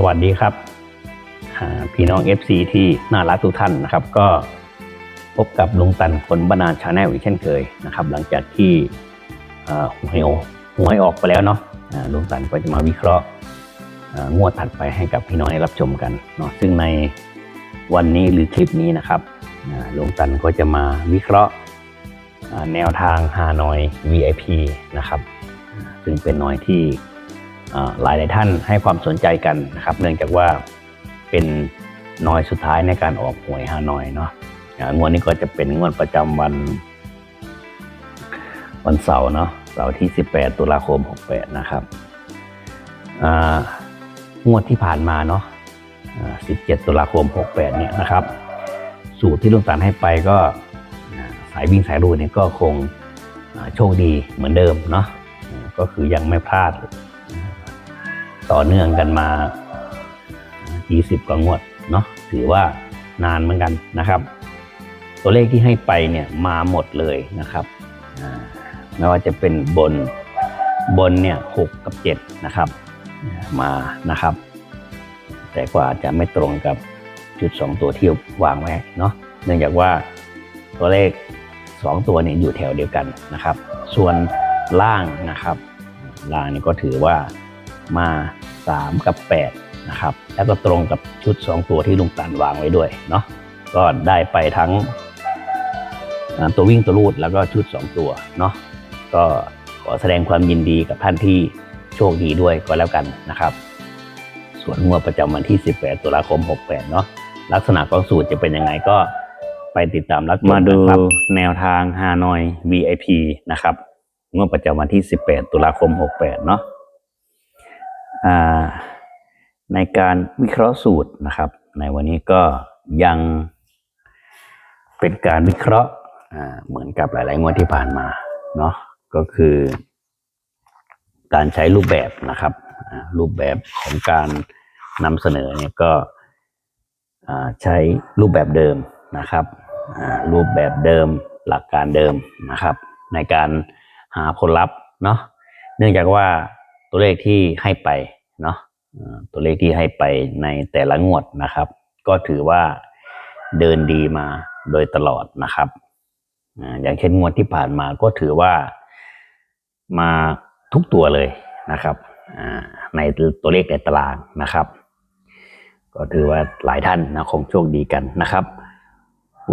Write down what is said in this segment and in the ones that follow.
สวัสดีครับพี่น้อง FC ที่น่ารักทุกท่านนะครับ ก็พบกับลุงตันคนบรรณาชาแนลอีกเช่นเคยนะครับ หลังจากที่อ่าหวยออหวยออกไปแล้วเนาะลุงตันก็จะมาวิเคราะห์งวดถัดไปให้กับพี่น้องได้รับชมกันเนาะซึ่งในวันนี้หรือคลิปนี้นะครับลุงตันก็จะมาวิเคราะห์แนวทางฮานอย VIP นะครับ ซึ่งเป็นหน่อยที่ หลายหลายท่านให้ความสนใจกันนะครับ เนื่องจากว่าเป็นน้อยสุดท้ายในการออกหวยฮานอยเนาะงวดนี้ก็จะเป็นงวดประจำวัน วันเสาร์เนาะเสาร์ที่ 18 ตุลาคม 68 นะครับงวดที่ผ่านมาเนาะ17 ตุลาคม 68 เนี่ยนะครับ สูตรที่ลุงตานให้ไปก็สายวิ่งสายรูดเนี่ยก็คงโชคดีเหมือนเดิมเนาะก็คือยังไม่พลาด ต่อเนื่องกันมา20กว่างวดเนาะถือว่านานเหมือนกันนะครับ ตัวเลขที่ให้ไปเนี่ยมาหมดเลยนะครับไม่ว่าจะเป็นบนบนเนี่ยหกกับเจ็ดนะครับมานะครับ แต่กว่าจะไม่ตรงกับจุดสองตัวที่วางไว้เนาะเนื่องจากว่าตัวเลขสองตัวเนี่ยอยู่แถวเดียวกันนะครับ ส่วนล่างนะครับ ล่างนี่ก็ถือว่า มา 3 กับ 8 นะครับ แล้วก็ตรงกับชุด 2 ตัวที่ลุงตันวางไว้ด้วยเนาะก็ได้ไปทั้งตัววิ่งตัวรูดแล้วก็ชุด 2 ตัวเนาะก็ขอแสดงความยินดีกับท่านที่โชคดีด้วยก็แล้วกันนะครับ ส่วนงวดประจำวันที่ 18 ตุลาคม 68 เนาะลักษณะของสูตรจะเป็นยังไงก็ไปติดตามรับชมาดูนะครับแนวทางฮานอย VIP นะครับงวดประจำวันที่ 18 ตุลาคม 68 เนาะ ในการวิเคราะห์สูตรนะครับ ในวันนี้ก็ยังเป็นการวิเคราะห์เหมือนกับหลายๆงวดที่ผ่านมาเนาะก็คือ การใช้รูปแบบนะครับ รูปแบบของการนำเสนอเนี่ยก็ใช้รูปแบบเดิมนะครับ รูปแบบเดิมหลักการเดิมนะครับ ในการหาผลลัพธ์เนาะเนื่องจากว่า ตัวเลขที่ให้ไปเนาะตัวเลขที่ให้ไปในแต่ละงวดนะครับ ก็ถือว่าเดินดีมาโดยตลอดนะครับอย่างเช่นงวดที่ผ่านมาก็ถือว่ามาทุกตัวเลยนะครับในตัวเลขในตารางนะครับ ก็ถือว่าหลายท่านนะคงโชคดีกันนะครับ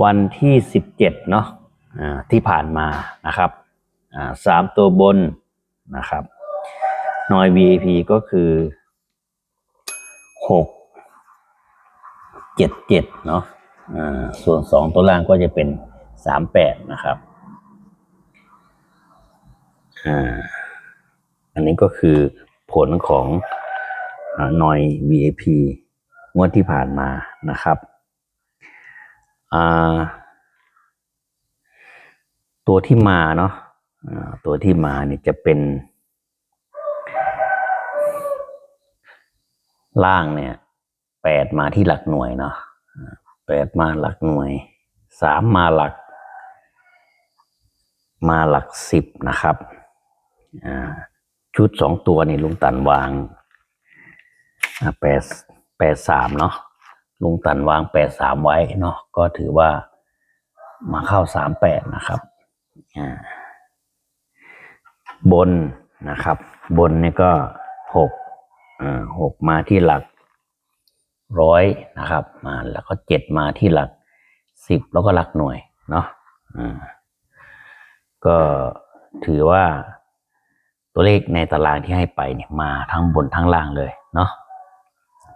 วันที่ 17เนาะอ่าที่ผ่านมานะครับสามตัวบนนะครับ นอย VIP ก็คือหกเจ็ดเจ็ดเนาะอ่าส่วนสองตัวล่างก็จะเป็นสามแปดนะครับอ่าอันนี้ก็คือผลของหน่อย VIP งวดที่ผ่านมานะครับอ่าตัวที่มาเนาะอ่าตัวที่มาเนี่ยจะเป็น ล่างเนี่ยแปดมาที่หลักหน่วยเนาะแปดมาหลักหน่วยสามมาหลัก มาหลักสิบนะครับชุดสองตัวนี่ลุงตันวางแปดแปดสามเนาะลุงตันวางแปดสามไว้เนาะก็ถือว่ามาเข้าสามแปดนะครับบนนะครับ บนนี่ก็หก หกมาที่หลักร้อยนะครับ มาแล้วก็เจ็ดมาที่หลักสิบแล้วก็หลักหน่วยเนาะอ่าก็ถือว่าตัวเลขในตารางที่ให้ไปเนี่ยมาทั้งบนทั้งล่างเลยเนาะ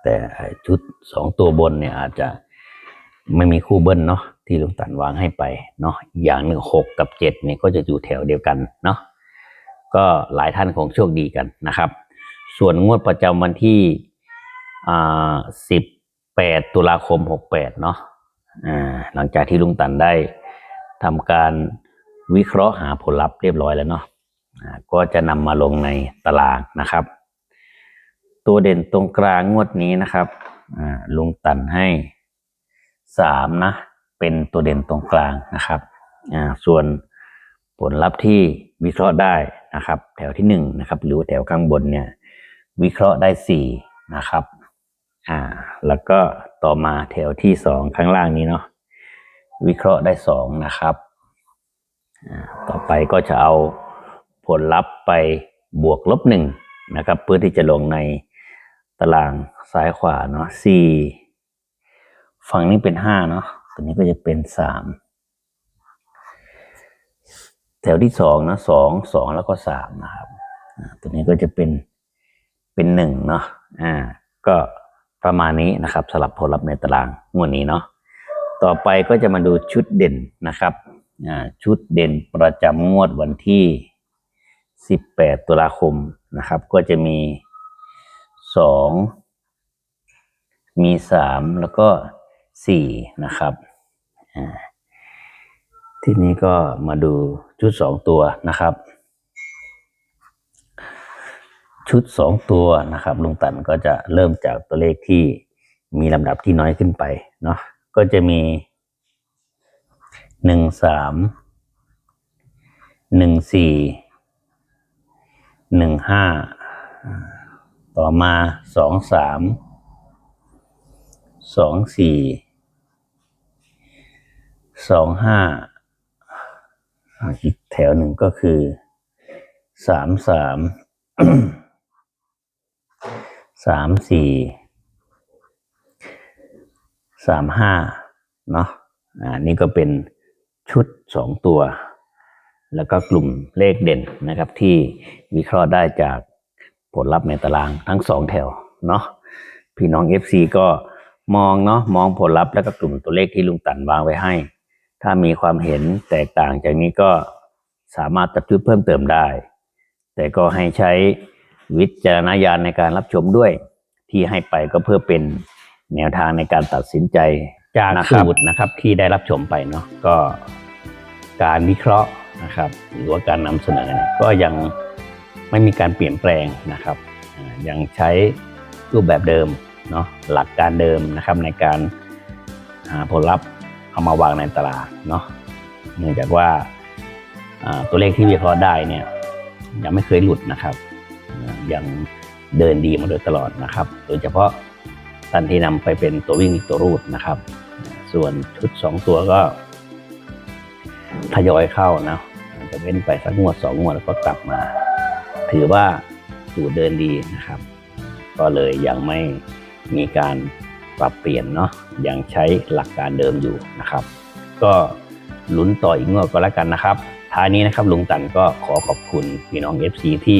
แต่ชุดสองตัวบนเนี่ยอาจจะไม่มีคู่เบิ้ลเนาะที่ลุงตันวางให้ไปเนาะอีกอย่างหนึ่งหกกับเจ็ดเนี่ยก็จะอยู่แถวเดียวกันเนาะก็หลายท่านคงโชคดีกันนะครับ ส่วนงวดประจำวันที่อ่าสิบแปดตุลาคมหกแปดเนาะอ่าหลังจากที่ลุงตันได้ทำการวิเคราะห์หาผลลัพธ์เรียบร้อยแล้วเนาะอ่าก็จะนำมาลงในตารางนะครับ ตัวเด่นตรงกลางงวดนี้นะครับลุงตันให้สามนะเป็นตัวเด่นตรงกลางนะครับส่วนผลลัพธ์ที่วิเคราะห์ได้นะครับ แถวที่หนึ่งนะครับ หรือแถวข้างบนเนี่ย วิเคราะห์ได้สี่นะครับ อ่า แล้วก็ต่อมาแถวที่สองข้างล่างนี้เนาะ วิเคราะห์ได้สองนะครับอ่าต่อไปก็จะเอาผลลัพธ์ไปบวกลบหนึ่งนะครับ เพื่อที่จะลงในตารางซ้ายขวาเนาะสี่ฝั่งนี้เป็นห้าเนาะตัวนี้ก็จะเป็นสามแถวที่สองนะสองสองแล้วก็สามนะครับตัวนี้ก็จะเป็น เป็นหนึ่งเนาะอ่า ก็ประมาณนี้นะครับสลับผลลัพธ์ในตารางงวดนี้เนาะต่อไปก็จะมาดูชุดเด่นนะครับอ่าชุดเด่นประจำงวดวันที่ 18 ตุลาคมนะครับ ก็จะมี 2 มี 3 แล้วก็ 4 นะครับอ่าทีนี้ก็มาดูชุด 2 ตัวนะครับ ชุดสองตัวนะครับลุงตันก็จะเริ่มจากตัวเลขที่มีลำดับที่น้อยขึ้นไปเนาะก็จะมีหนึ่งสามหนึ่งสี่หนึ่งห้าต่อมาสองสามสองสี่สองห้าอีกแถวหนึ่งก็คือสาม สามสี่สามห้าเนาะอ่านี่ก็เป็นชุดสองตัว แล้วก็กลุ่มเลขเด่นนะครับ ที่วิเคราะห์ได้จากผลลัพธ์ในตารางทั้งสองแถวเนาะพี่น้อง FC ก็มองเนาะมองผลลัพธ์แล้วก็กลุ่มตัวเลขที่ลุงตันวางไว้ให้ ถ้ามีความเห็นแตกต่างจากนี้ก็สามารถตัดชุดเพิ่มเติมได้ แต่ก็ให้ใช้ วิจารณญาณในการรับชมด้วยที่ให้ไปก็เพื่อเป็นแนวทางในการตัดสินใจจากสูตรนะครับที่ได้รับชมไปเนาะก็การวิเคราะห์นะครับหรือว่าการนำเสนอเนี่ยก็ยังไม่มีการเปลี่ยนแปลงนะครับอ่ายังใช้รูปแบบเดิมเนาะหลักการเดิมนะครับในการหาผลลัพธ์เอามาวางในตลาดเนาะเนื่องจากว่าอ่าตัวเลขที่วิเคราะห์ได้เนี่ยยังไม่เคยหลุดนะครับอ่า ยังเดินดีมาโดยตลอดนะครับ โดยเฉพาะตันที่นำไปเป็นตัววิ่งตัวรูดนะครับ ส่วนชุด 2 ตัวก็ทยอยเข้านะจะเว้นไปสักงวดสองงวดแล้วก็กลับมา ถือว่าสูตรเดินดีนะครับ ก็เลยยังไม่มีการปรับเปลี่ยนเนาะยังใช้หลักการเดิมอยู่นะครับ ก็ลุ้นต่ออีกงวดก็แล้วกันนะครับท้ายนี้นะครับลุงตันก็ขอขอบคุณพี่น้อง FC ที่